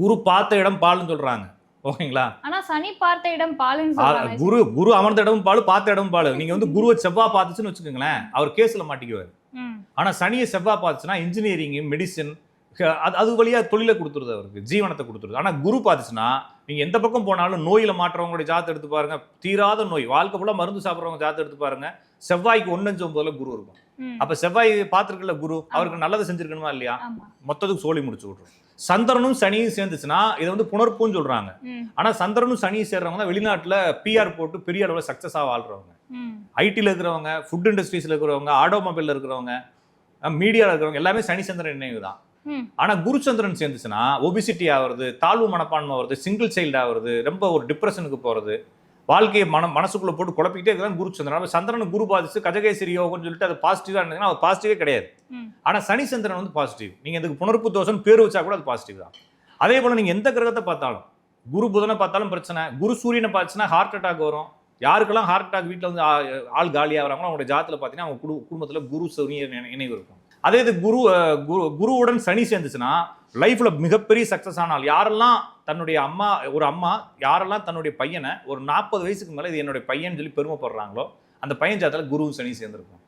குரு பார்த்த இடம் பால்னு சொல்றாங்க. ஓகேங்களா? ஆனா சனி பார்த்த இடம் பாலுன்னு குரு குரு அமர்ந்த இடமும் பால் பார்த்த இடமும் பால். நீங்க வந்து குருவை செவ்வாய் பார்த்துச்சுன்னு வச்சுக்கோங்களேன் அவர் கேஸ்ல மாட்டிக்குவார். ஆனா சனியை செவ்வாய் பார்த்துச்சுன்னா இன்ஜினியரிங் மெடிசன் அது அது வழியா தொழிலை கொடுத்துருது அவருக்கு ஜீவனத்தை கொடுத்துருது. ஆனா குரு பார்த்துச்சுன்னா நீங்க எந்த பக்கம் போனாலும் நோயில மாற்றவங்களுடைய ஜாதத்தை எடுத்து பாருங்க. தீராத நோய். வாழ்க்கை ஃபுல்லா மருந்து சாப்பிட்றவங்க ஜாதத்தை எடுத்து பாருங்க. செவ்வாய்க்கு ஒன்னஞ்சு ஒன்பதுல குரு இருக்கும். அப்ப செவ்வாய் பார்த்துருக்குல்ல குரு அவருக்கு நல்லதை செஞ்சிருக்கணுமா இல்லையா? மொத்தத்துக்கு சோழி முடிச்சு விட்ரும் சந்திரனும் சனியும் சேர்ந்துச்சுன்னா இதை வந்து புனர்ப்புன்னு சொல்றாங்க. ம், ஆனா சந்திரனும் சனியும் சேர்றவங்க தான் வெளிநாட்டுல பிஆர் போட்டு பெரிய அளவில் சக்சஸா வாழ்றவங்க. ம், ஐடியில் இருக்கிறவங்க ஃபுட் இண்டஸ்ட்ரீஸ்ல இருக்கிறவங்க ஆட்டோமொபைல்ல இருக்கிறவங்க மீடியாவில் இருக்கிறவங்க எல்லாமே சனி சந்திரன் நினைவு தான். ஆனா குருச்சந்திரன் சேர்ந்துச்சுன்னா ஒபிசிட்டி ஆகுறது தாழ்வு மனப்பான்மை வருது சிங்கிள் சைல்டு ஆகுறது ரொம்ப ஒரு டிப்ரெஷனுக்கு போறது வாழ்க்கையை மன மனசுக்குள்ள போட்டு குழப்பிக்கிட்டே இருக்கிறான் குருச்சந்திரன். அப்ப சந்திரன் குரு பாதிச்சு கஜகேசரி யோகம்னு சொல்லிட்டு அது பாசிட்டிவா இருந்ததுன்னா அது பாசிட்டிவே கிடையாது. ஆனா சனி சந்திரன் வந்து பாசிட்டிவ் நீங்க இதுக்கு புனர்ப்பு தோஷம் பேர் வச்சா கூட அது பாசிட்டிவ் தான். அதே போல நீங்க எந்த கிரகத்தை பார்த்தாலும் குரு புதனை பார்த்தாலும் பிரச்சனை குரு சூரியனை பார்த்துச்சுன்னா ஹார்ட் அட்டாக் வரும். யாருக்கெல்லாம் ஹார்ட் அட்டாக் வீட்டில் வந்து ஆள் காலியாகிறாங்களோ அவங்களோட ஜாதத்தில் பார்த்தீங்கன்னா அவங்க குடு குடும்பத்தில் குரு சூரியன் இணை- இணைவு இருக்கும். அதே இது குரு குரு குருவுடன் சனி சேர்ந்துச்சுன்னா லைஃப்பில் மிகப்பெரிய சக்ஸஸ் ஆனால் யாரெல்லாம் தன்னுடைய அம்மா ஒரு அம்மா யாரெல்லாம் தன்னுடைய பையனை ஒரு நாற்பது வயசுக்கு மேலே இது என்னுடைய பையன் சொல்லி பெருமைப்படுறாங்களோ அந்த பையன் ஜாதத்தில் குருவும் சனி சேர்ந்துருக்கும்.